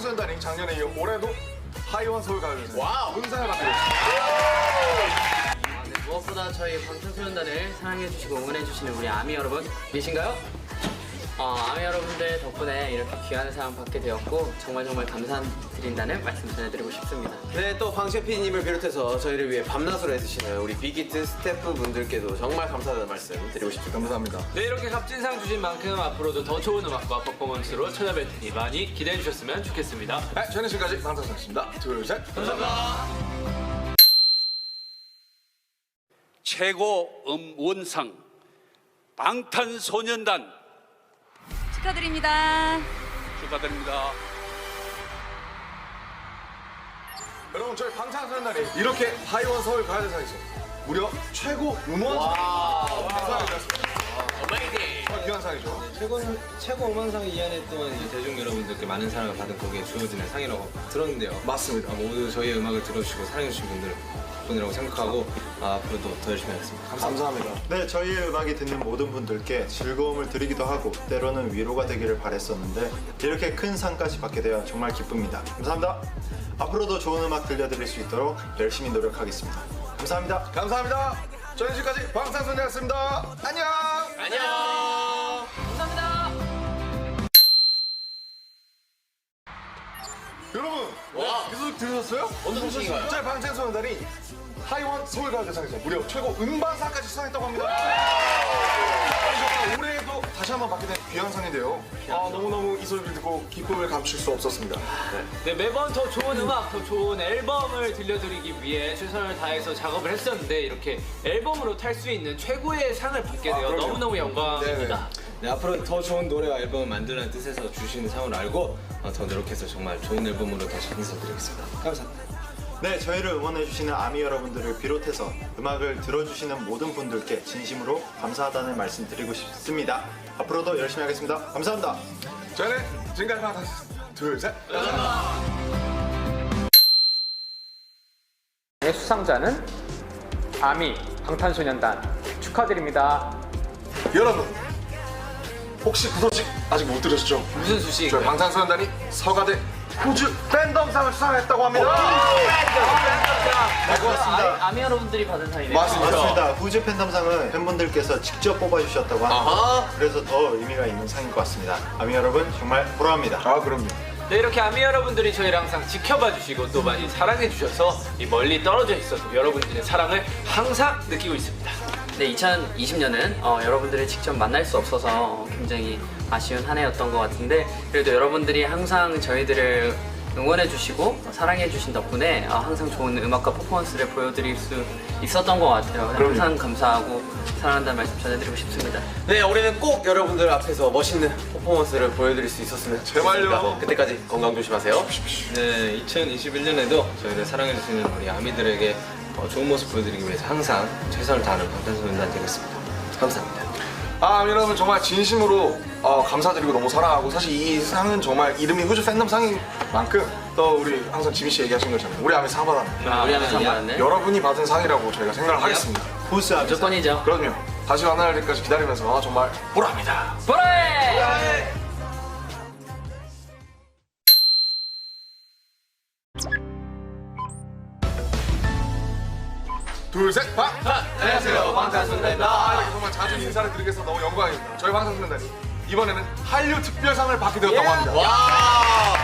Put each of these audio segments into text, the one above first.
작년에 이어 올해도 하이원 서울 가요제에서 와우. 은상을 받게 됐습니다. 아, 네, 무엇보다 저희 방탄소년단을 사랑해주시고 응원해주시는 우리 아미 여러분 계신가요? 어, 아미 여러분들 덕분에 이렇게 귀한 사랑 받게 되었고 정말 정말 감사드린다는 말씀 전해드리고 싶습니다. 네, 또 방셰피님을 비롯해서 저희를 위해 밤낮으로 해주시는 우리 빅히트 스태프분들께도 정말 감사하다는 말씀 드리고 싶습니다. 감사합니다. 네 이렇게 값진 상 주신 만큼 앞으로도 더 좋은 음악과 퍼포먼스로 찾아뵐 테니 많이 기대해 주셨으면 좋겠습니다. 네, 저는 지금까지 방탄소년단입니다. 둘, 셋. 최고 음원상 방탄소년단 축하드립니다. 축하드립니다. 여러분 저희 방탄소년 단이 이렇게 하이원 서울 가요제상에서 무려 최고 음원 상을 받았습니다. 귀한 상이죠. 최고 최고 음원상 2년에 동안 이 대중 여러분들께 많은 사랑을 받은 곡에 주어지는 상이라고 들었는데요. 맞습니다. 아, 모두 저희의 음악을 들어주시고 사랑해주신 분들 덕분이라고 생각하고 아, 앞으로도 더 열심히 하겠습니다. 감사합니다. 네, 저희의 음악이 듣는 모든 분들께 즐거움을 드리기도 하고 때로는 위로가 되기를 바랬었는데 이렇게 큰 상까지 받게 되어 정말 기쁩니다. 감사합니다. 앞으로도 좋은 음악 들려드릴 수 있도록 열심히 노력하겠습니다. 감사합니다. 감사합니다. 저는 지금까지 방탄소년단이었습니다. 안녕! 들으셨어요? 어떤 소식인가요? 저희 방탄소년 단이 하이원 서울가요제상에서 무려 최고 음반상까지 수상했다고 합니다. 정말 올해에도 다시 한번 받게 된 귀한 상인데요. 아, 너무너무 이 소리를 듣고 기쁨을 감출 수 없었습니다. 네 매번 더 좋은 음악, 더 좋은 앨범을 들려드리기 위해 최선을 다해서 작업을 했었는데 이렇게 앨범으로 탈 수 있는 최고의 상을 받게 되어 그럼요. 너무너무 영광입니다. 네, 앞으로 더 좋은 노래와 앨범을 만들라는 뜻에서 주신 상을 알고 어, 더 노력해서 정말 좋은 앨범으로 다시 인사드리겠습니다. 감사합니다. 네, 저희를 응원해주시는 아미 여러분들을 비롯해서 음악을 들어주시는 모든 분들께 진심으로 감사하다는 말씀 드리고 싶습니다. 앞으로도 열심히 하겠습니다. 감사합니다. 저희는 지금까지 방탄소년단 둘, 셋. 의 수상자는 아미 방탄소년단 축하드립니다. 여러분, 혹시 그 소식 아직 못 들으셨죠? 무슨 저희 수식인가요? 방탄소년단이 서가대 후즈 팬덤상을 수상했다고 합니다. 네, 고맙습니다. 아, 아미 여러분들이 받은 상이네요. 맞습니다. 맞습니다. 후즈 팬덤상은 팬분들께서 직접 뽑아주셨다고 합니다. 아하. 그래서 더 의미가 있는 상인 것 같습니다. 아미 여러분 정말 보람합니다. 아, 그럼요. 네 이렇게 아미 여러분들이 저희를 항상 지켜봐 주시고 또 많이 사랑해 주셔서 이 멀리 떨어져 있어도 여러분들의 사랑을 항상 느끼고 있습니다. 네, 2020년은 여러분들을 직접 만날 수 없어서 굉장히 아쉬운 한 해였던 것 같은데 그래도 여러분들이 항상 저희들을 응원해 주시고 사랑해 주신 덕분에 어, 항상 좋은 음악과 퍼포먼스를 보여드릴 수 있었던 것 같아요. 항상 감사하고 사랑한다는 말씀 전해드리고 싶습니다. 네, 올해는 꼭 여러분들 앞에서 멋있는 퍼포먼스를 보여드릴 수 있었으면 제발요. 좋겠습니다. 그때까지 건강 조심하세요. 네, 2021년에도 저희를 사랑해주시는 우리 아미들에게 어, 좋은 모습 보여드리기 위해서 항상 최선을 다하는 방탄소년단 되겠습니다. 감사합니다. 아 여러분 정말 진심으로 어, 감사드리고 너무 사랑하고 사실 이 상은 정말 이름이 후즈 팬덤 상인 만큼 또 우리 항상 지미 씨 얘기하신 것처럼 우리 아미 상 받았는데 아, 우리 하면 상 받았네. 여러분이 받은 상이라고 저희가 생각을 하겠습니다. 아미 상. 무조건이죠. 그럼요. 다시 만날 때까지 기다리면서 아, 정말 보람이다. 보라해! 둘, 셋, 방! 안녕하세요, 방탄소년단입니다. 아, 정말 자주 인사를 돼서 너무 영광입니다. 저희 방탄소년단이 이번에는 한류 특별상을 받게 되었다고 합니다. 와!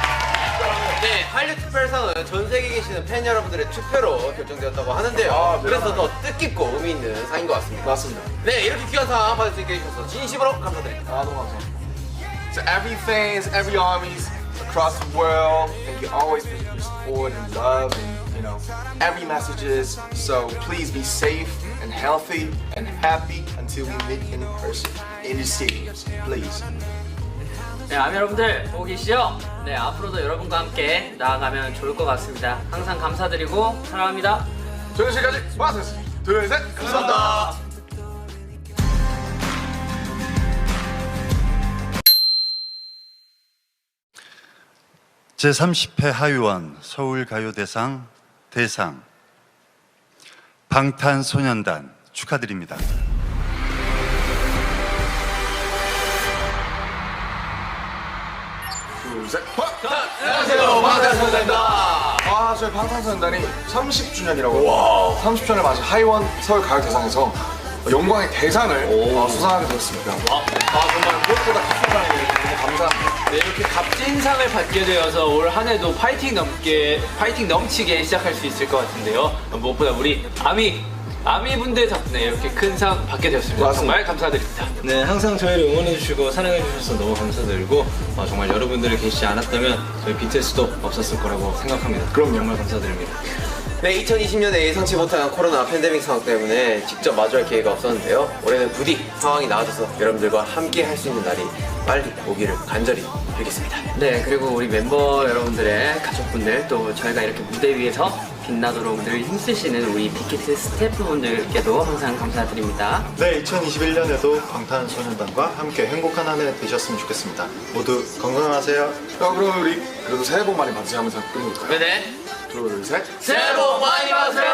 네, 한류 특별상은 전 세계에 계시는 팬 여러분들의 투표로 결정되었다고 하는데요. 아, 네. 그래서 더 뜻깊고 의미 있는 상인 것 같습니다. 맞습니다. 네, 이렇게 귀한 상 받을 수 있게 해주셔서 진심으로 감사드립니다. 아, 너무 감사합니다. To every fans, every armies across the world, thank you always for your support and love and, know, every messages. So please be safe and healthy and happy until we meet in person in the stadiums. Please. 네, 아미 여러분들 보고 계시죠? 네, 앞으로도 여러분과 함께 나아가면 좋을 것 같습니다. 항상 감사드리고 사랑합니다. 저는 지금까지 마스였습니다. 둘, 셋, 감사합니다. 제30회 하위원 서울가요대상 대상 방탄소년단 축하드립니다. 둘, 셋, 방! 안녕하세요, 방탄소년단입니다. 아, 저희 방탄소년단이 30주년이라고 30주년을 맞은 하이원 서울 가요대상에서 영광의 대상을 어, 수상하게 되었습니다. 아, 정말 무엇보다 상을 받게 되어서 올 한 해도 파이팅 넘게 파이팅 넘치게 시작할 수 있을 것 같은데요. 무엇보다 우리 아미 아미 분들 덕분에 이렇게 큰 상 받게 되었습니다. 맞습니다. 정말 감사드립니다. 네, 항상 저희를 응원해주시고 사랑해주셔서 너무 감사드리고 어, 정말 여러분들이 계시지 않았다면 저희 BTS도 없었을 거라고 생각합니다. 그럼요. 정말 감사드립니다. 네, 2020년에 예상치 못한 코로나 팬데믹 상황 때문에 직접 마주할 기회가 없었는데요. 올해는 부디 상황이 나아져서 여러분들과 함께 할 수 있는 날이 빨리 오기를 간절히 빌겠습니다. 네, 그리고 우리 멤버 여러분들의 가족분들 또 저희가 이렇게 무대 위에서 빛나도록 늘 힘쓰시는 우리 빅히트 스태프분들께도 항상 감사드립니다. 네, 2021년에도 방탄소년단과 함께 행복한 한 해 되셨으면 좋겠습니다. 모두 건강하세요. 자, 그럼 우리 그래도 새해 복 많이 받으세요 하면서 끝낼까요? 네, 둘, 셋. 새해 복 많이 받으세요!